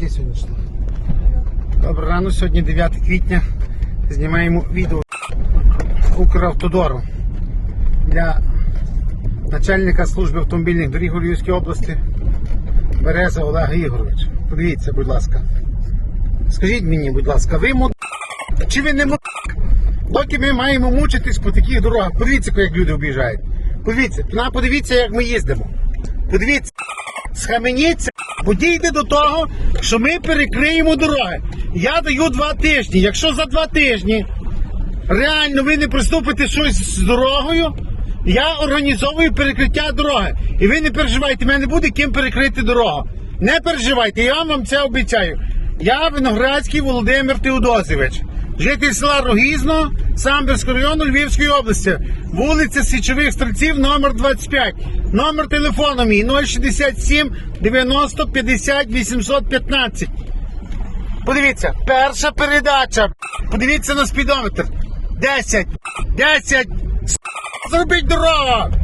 Яке сьогодні число? Добре рано, сьогодні 9 квітня. Знімаємо відео Укравтодору для начальника служби автомобільних доріг у Львівській області Береза Олега Ігоровича. Подивіться, будь ласка. Скажіть мені, будь ласка, ви муд... чи ви не муд... Доки ми маємо мучитись по таких дорогах, подивіться, як люди об'їжджають. Подивіться, подивіться, як ми їздимо. Подивіться, схаменіться, бо до того, що ми перекриємо дороги. Я даю два тижні. Якщо за два тижні реально ви не приступите щось з дорогою, я організовую перекриття дороги. І ви не переживайте, мене буде ким перекрити дорогу. Не переживайте, я вам це обіцяю. Я Виноградський Володимир Теодосівич, житель села Рогізно, Самбірського району Львівської області, вулиця Січових Стрільців, номер 25. Номер телефону мій 067 90 50 815. Подивіться, перша передача. Подивіться на спідометр. 10, 10, зробіть дорогу!